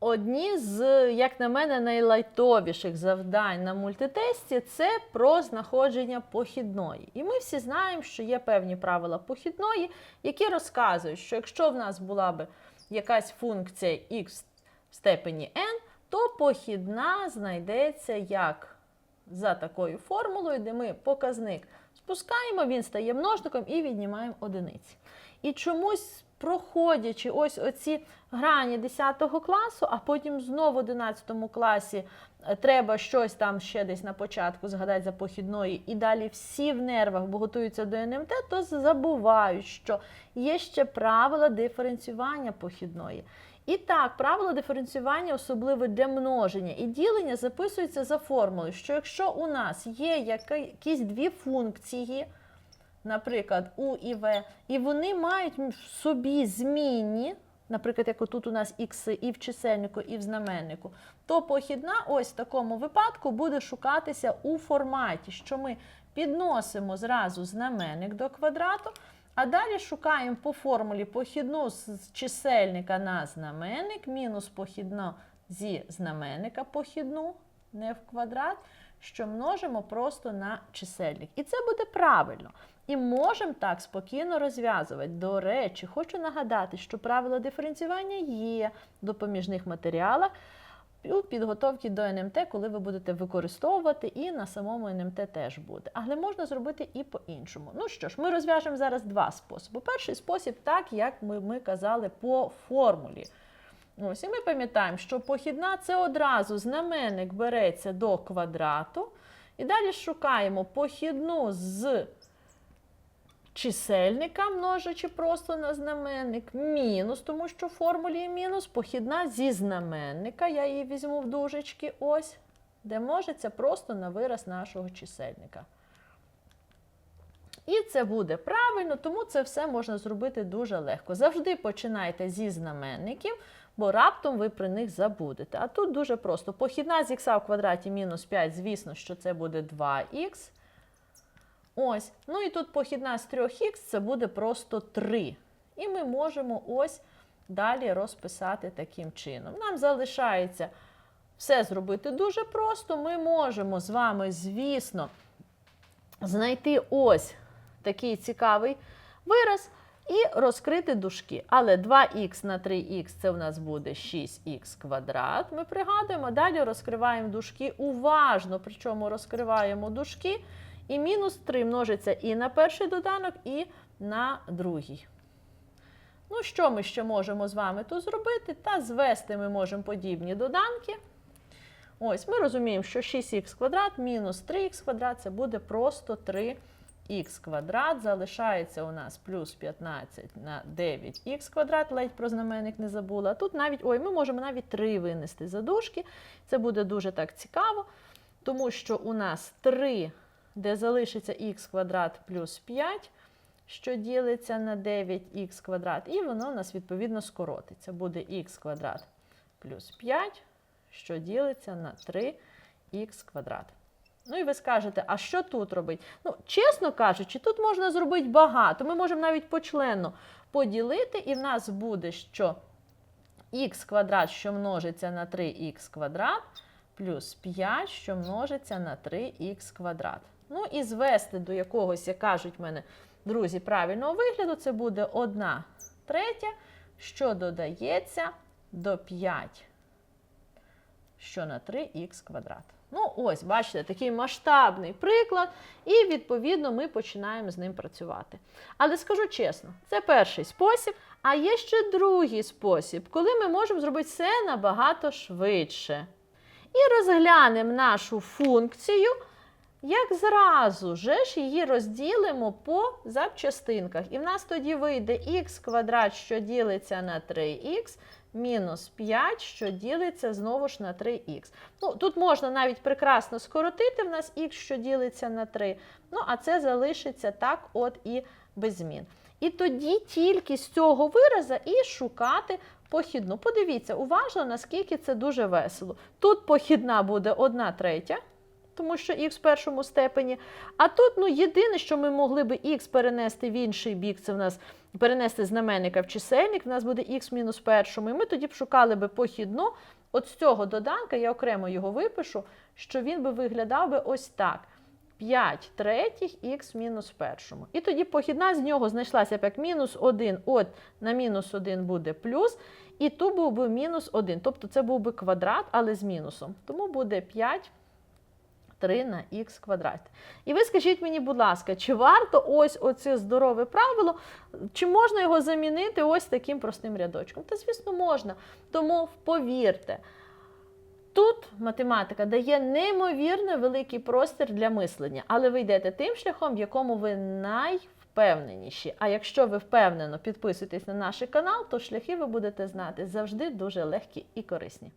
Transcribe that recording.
Одні з, як на мене, найлайтовіших завдань на мультитесті це про знаходження похідної. І ми всі знаємо, що є певні правила похідної, які розказують, що якщо в нас була би якась функція x в степені n, то похідна знайдеться як за такою формулою, де ми показник спускаємо, він стає множником і віднімаємо одиниці. І чомусь, проходячи ось оці грані 10 класу, а потім знову в 11 класі е, треба щось там ще десь на початку згадати за похідної, і далі всі в нервах, бо готуються до НМТ, то забувають, що є ще правила диференціювання похідної. І так, правило диференціювання, особливо для множення і ділення, записується за формулою, що якщо у нас є якісь дві функції, наприклад, У і В, і вони мають в собі змінні, наприклад, як отут у нас х і в чисельнику, і в знаменнику, то похідна ось в такому випадку буде шукатися у форматі, що ми підносимо зразу знаменник до квадрату, а далі шукаємо по формулі похідну з чисельника на знаменник, мінус похідну зі знаменника похідну, не в квадрат, що множимо просто на чисельник. І це буде правильно. І можемо так спокійно розв'язувати. До речі, хочу нагадати, що правила диференціювання є в допоміжних матеріалах у підготовці до НМТ, коли ви будете використовувати, і на самому НМТ теж буде. Але можна зробити і по-іншому. Ну що ж, ми розв'яжемо зараз два способи. Перший спосіб, так як ми, ми казали по формулі. Ось, і ми пам'ятаємо, що похідна це одразу знаменник береться до квадрату. І далі шукаємо похідну з чисельника, множачи просто на знаменник, мінус, тому що в формулі є мінус, похідна зі знаменника, я її візьму в дужечки, ось, де множиться просто на вираз нашого чисельника. І це буде правильно, тому це все можна зробити дуже легко. Завжди починайте зі знаменників, бо раптом ви про них забудете. А тут дуже просто. Похідна з х в квадраті мінус 5, звісно, що це буде 2х. Ось. Ну і тут похідна з 3х це буде просто 3. І ми можемо ось далі розписати таким чином. Нам залишається все зробити дуже просто. Ми можемо з вами, звісно, знайти ось такий цікавий вираз і розкрити дужки. Але 2х на 3х це у нас буде 6х квадрат. Ми пригадуємо, далі розкриваємо дужки уважно, причому розкриваємо дужки. І мінус 3 множиться і на перший доданок, і на другий. Ну, що ми ще можемо з вами тут зробити? Та звести ми можемо подібні доданки. Ось, ми розуміємо, що 6х квадрат мінус 3х квадрат це буде просто 3х квадрат. Залишається у нас плюс 15 на 9х квадрат, ледь про знаменник не забула. Тут навіть, ой, ми можемо навіть 3 винести за дужки. Це буде дуже так цікаво, тому що у нас 3 де залишиться х квадрат плюс 5, що ділиться на 9х квадрат, і воно у нас відповідно скоротиться. Буде х квадрат плюс 5, що ділиться на 3х квадрат. Ну і ви скажете, а що тут робить? Ну, чесно кажучи, тут можна зробити багато. Ми можемо навіть почленно поділити, і в нас буде, що х квадрат, що множиться на 3х квадрат, плюс 5, що множиться на 3х квадрат. Ну і звести до якогось, як кажуть мене друзі, правильного вигляду, це буде 1 третя, що додається до 5, що на 3х квадрат. Ну, ось, бачите, такий масштабний приклад, і, відповідно, ми починаємо з ним працювати. Але скажу чесно, це перший спосіб, а є ще другий спосіб, коли ми можемо зробити все набагато швидше. І розглянемо нашу функцію як зразу же ж її розділимо по запчастинках. І в нас тоді вийде х квадрат, що ділиться на 3х, мінус 5, що ділиться знову ж на 3х. Ну, Тут можна навіть прекрасно скоротити, в нас х, що ділиться на 3. Ну, а це залишиться так от і без змін. І тоді тільки з цього вираза і шукати похідну. Подивіться, уважно, наскільки це дуже весело. Тут похідна буде 1 третя тому що х в першому степені. А тут ну, єдине, що ми могли би х перенести в інший бік, це в нас перенести знаменника в чисельник, в нас буде х мінус першому. І ми тоді б шукали би похідну. От з цього доданка, я окремо його випишу, що він би виглядав би ось так. 5 третіх х мінус першому. І тоді похідна з нього знайшлася б як мінус 1, от на мінус 1 буде плюс, і тут був би мінус 1. Тобто це був би квадрат, але з мінусом. Тому буде 5 3 на х квадрат. І ви скажіть мені, будь ласка, чи варто ось оце здорове правило, чи можна його замінити ось таким простим рядочком? Та, звісно, можна. Тому повірте, Тут математика дає неймовірно великий простір для мислення, але ви йдете тим шляхом, в якому ви найвпевненіші. А якщо ви впевнено підписуєтесь на наш канал, то шляхи ви будете знати завжди дуже легкі і корисні.